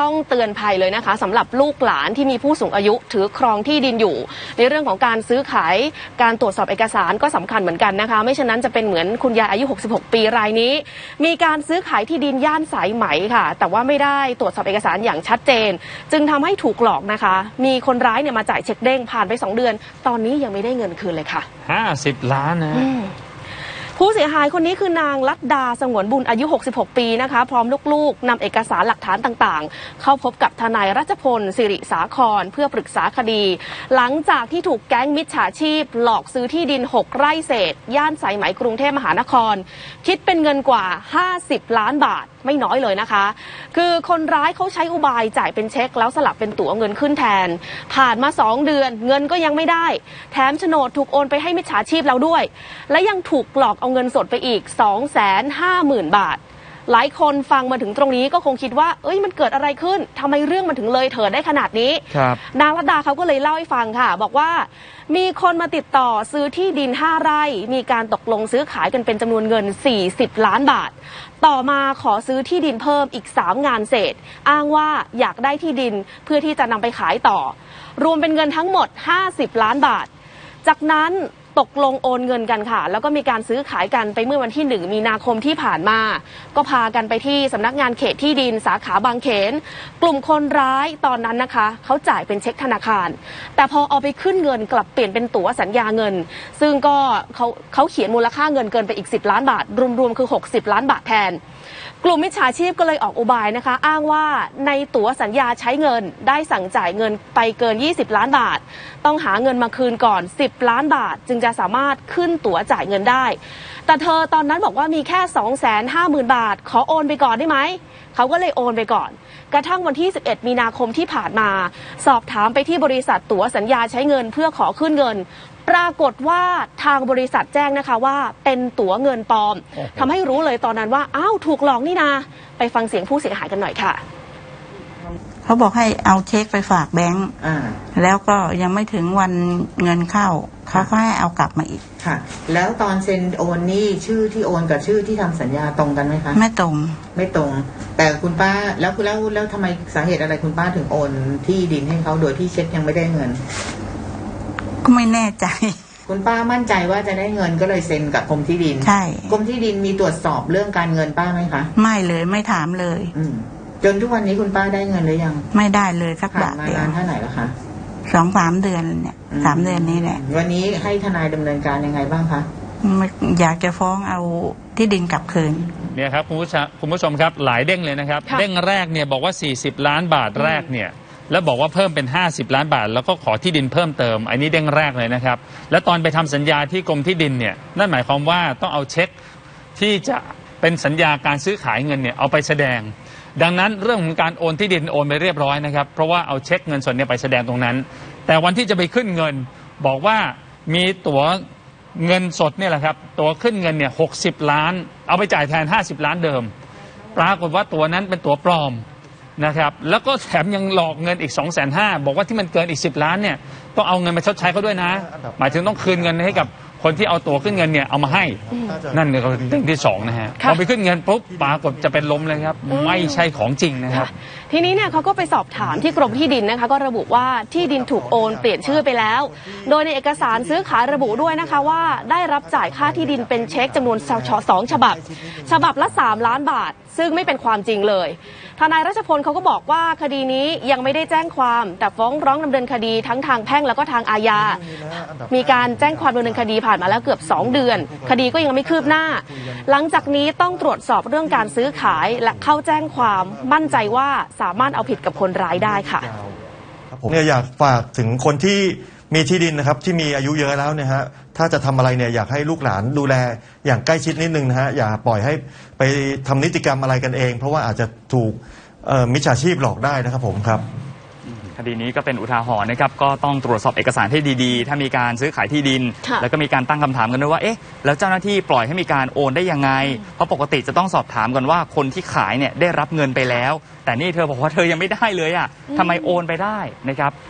ต้องเตือนภัยเลยนะคะสำหรับลูกหลานที่มีผู้สูงอายุถือครองที่ดินอยู่ ในเรื่องของการซื้อขายการตรวจสอบเอกสารก็สำคัญเหมือนกันนะคะ ไม่ฉะนั้นจะเป็นเหมือนคุณยายอายุ 66 ปีรายนี้ มีการซื้อขายที่ดินย่านสายไหมค่ะ แต่ว่าไม่ได้ตรวจสอบเอกสารอย่างชัดเจน จึงทำให้ถูกหลอกนะคะ มีคนร้ายเนี่ยมาจ่ายเช็คเด้งผ่านไป 2 เดือน ตอนนี้ยังไม่ได้เงินคืนเลยค่ะ 50 ล้านนะฮะ ผู้เสียหายคนนี้คือนางลัดดาสงวนบุญอายุ 66 ปีนะคะ พร้อมลูกๆนำเอกสารหลักฐานต่างๆ เข้าพบกับทนายรัชพลสิริสาคร เพื่อปรึกษาคดี หลังจากที่ถูกแก๊งมิจฉาชีพ หลอกซื้อที่ดิน 6 ไร่เศษ ย่านสายไหมกรุงเทพมหานคร คิดเป็นเงินกว่า 50 ล้านบาทไม่น้อยเลยนะคะ คือคนร้ายเขาใช้อุบายจ่ายเป็นเช็ค แล้วสลับเป็นตั๋วเงินขึ้นแทน ผ่านมา 2 เดือน เงินก็ยังไม่ได้ แถมโฉนดถูกโอนไปให้มิจฉาชีพแล้วด้วย และยังถูกหลอกเอาเงินสดไปอีก 250,000 บาท หลายคนฟังมาถึงตรงนี้ก็คงคิดว่า เอ้ยมันเกิดอะไรขึ้นทำไมเรื่องมันถึงเลยเถิดได้ขนาดนี้ ครับ นางรัตดาเขาก็เลยเล่าให้ฟังค่ะ บอกว่า มีคนมาติดต่อซื้อที่ดิน 5 ไร่ มีการตกลงซื้อขายกันเป็นจำนวนเงิน 40 ล้านบาท ต่อมาขอซื้อที่ดินเพิ่มอีก 3 งานเศษ อ้างว่าอยากได้ที่ดินเพื่อที่จะนำไปขายต่อ รวมเป็นเงินทั้งหมด 50 ล้านบาท จากนั้น ตกลงโอนเงินกันค่ะ แล้วก็มีการซื้อขายกันไปเมื่อวันที่ 1 มีนาคมที่ผ่านมา ก็พากันไปที่สำนักงานเขตที่ดินสาขาบางเขน กลุ่มคนร้ายตอนนั้นนะคะ เขาจ่ายเป็นเช็คธนาคาร แต่พอเอาไปขึ้นเงินกลับเปลี่ยนเป็นตั๋วสัญญาเงิน ซึ่งก็เขาเขาเขียนมูลค่าเงินเกินไปอีก 10 ล้านบาท รวมๆคือ 60 ล้านบาทแทนกลุ่มมิจฉาชีพก็เลยออกอุบายนะคะ อ้างว่าในตั๋วสัญญาใช้เงินได้สั่งจ่ายเงินไปเกิน 20 ล้านบาท ต้องหาเงินมาคืนก่อน 10 ล้านบาท จึงจะสามารถขึ้นตั๋วจ่ายเงินได้ แต่เธอตอนนั้นบอกว่ามีแค่ 250,000 บาท ขอโอนไปก่อนได้ไหม เขาก็เลยโอนไปก่อน กระทั่งวันที่ 11 มีนาคมที่ผ่านมา สอบถามไปที่บริษัทตั๋วสัญญาใช้เงินเพื่อขอขึ้นเงิน ปรากฏว่าทางบริษัทแจ้งนะคะว่าเป็นตั๋วเงินปลอมโอ้โหทำให้รู้เลยตอนนั้นว่าอ้าวถูกหลอกนี่นาไปฟังเสียงผู้เสียหายกันหน่อยค่ะเขาบอกให้เอาเช็คไปฝากแบงก์อ่าแล้วก็ยังไม่ถึงวันเงินเข้า เขาก็ให้เอากลับมาอีกค่ะ แล้วตอนเซ็นโอนนี่ชื่อที่โอนกับชื่อที่ทำสัญญาตรงกันไหมคะ ไม่ตรง ไม่ตรง แต่คุณป้าแล้วแล้วแล้วทำไมสาเหตุอะไรคุณป้าถึงโอนที่ดินให้เขาโดยที่เช็คยังไม่ได้เงิน ก็ไม่แน่ใจ คุณป้ามั่นใจว่าจะได้เงินก็เลยเซ็นกับกรมที่ดินใช่ กรมที่ดินมีตรวจสอบเรื่องการเงินป้าไหมคะไม่เลยไม่ถามเลย อืมจนทุกวันนี้คุณป้าได้เงินหรือยังไม่ได้เลยสักผ่าบานทมาเดียนาว นเท่าไหร่แล้วคะสองสามเดือนเนี่ยสามเดือนนี้แหละวันนี้ให้ทนายดำเนินการยังไงบ้างคะไม่อยากจะฟ้องเอาที่ดินกลับคืน เนี่ยครับคุณผู้ชมคุณผู้ชมครับหลายเด้งเลยนะครับ ค่ะเด้งแรกเนี่ยบอกว่า 40 ล้านบาทแรกเนี่ย แล้วบอกว่าเพิ่มเป็น 50 ล้านบาท แล้วก็ขอที่ดินเพิ่มเติม อันนี้เด้งแรกเลยนะครับ แล้วตอนไปทำสัญญาที่กรมที่ดินเนี่ยนั่นหมายความว่าต้องเอาเช็คที่จะเป็นสัญญาการซื้อขายเงินเนี่ยเอาไปแสดง ดังนั้นเรื่องของการโอนที่ดินโอนไปเรียบร้อยนะครับ เพราะว่าเอาเช็คเงินสดเนี่ยไปแสดงตรงนั้น แต่วันที่จะไปขึ้นเงิน บอกว่ามีตั๋วเงินสดเนี่ยแหละครับตั๋วขึ้นเงินเนี่ยหกล้าน เอาไปจ่ายแทน 50 ล้านเดิม ปรากฏว่าตัวนั้นเป็นตั๋วปลอม นะครับแล้วก็แถมยังหลอกเงินอีก2 5 0 0 0บอกว่าที่มันเกินอีก 10 ล้านเนี่ยต้องเอาเงินมาชดใช้เขาด้วยนะ หมายถึงต้องคืนเงินให้กับคนที่เอาตั๋วขึ้นเงินเนี่ยเอามาให้นั่นเนี่ยก็เป็นเรื่องที่สองนะฮะค่ะพอไปขึ้นเงินปุ๊บปรากฏจะเป็นลมเลยครับ ไม่ใช่ของจริงนะครับ ทีนี้เนี่ยเขาก็ไปสอบถามที่กรมที่ดินนะคะ ก็ระบุว่าที่ดินถูกโอนเปลี่ยนชื่อไปแล้ว โดยในเอกสารซื้อขายระบุด้วยนะคะว่าได้รับจ่ายค่าที่ดินเป็นเช็คจำนวนสองฉบับ ฉบับละ 3 ล้านบาท ซึ่งไม่เป็นความจริงเลย ทนายรัชพลเขาก็บอกว่าคดีนี้ยังไม่ได้แจ้งความ แต่ฟ้องร้องดำเนินคดีทั้งทางแพ่งแล้วก็ทางอาญา มีการแจ้งความดำเนินคดีผ่านมาแล้วเกือบ 2 เดือน คดีก็ยังไม่คืบหน้า หลังจากนี้ต้องตรวจสอบเรื่องการซื้อขายและเข้าแจ้งความมั่นใจว่าสามารถเอาผิดกับคนร้ายได้ค่ะ ผมเนี่ยอยากฝากถึงคนที่ มีที่ดินนะครับที่มีอายุเยอะแล้วเนี่ยฮะถ้าจะทำอะไรเนี่ยอยากให้ลูกหลานดูแลอย่างใกล้ชิดนิดนึงนะฮะอย่าปล่อยให้ไปทำนิติกรรมอะไรกันเอง เพราะว่าอาจจะถูกเอ่อมิจฉาชีพหลอกได้นะครับผมครับคดีนี้ก็เป็นอุทาหรณ์นะครับก็ต้องตรวจสอบเอกสารให้ดีๆ ถ้ามีการซื้อขายที่ดินค่ะแล้วก็มีการตั้งคำถามกันด้วยว่าเอ๊ะแล้วเจ้าหน้าที่ปล่อยให้มีการโอนได้ยังไง เพราะปกติจะต้องสอบถามกันว่าคนที่ขายเนี่ยได้รับเงินไปแล้ว แต่นี่เธอบอกว่าเธอยังไม่ได้เลยอะ่ะทำไมโอนไปได้นะครับ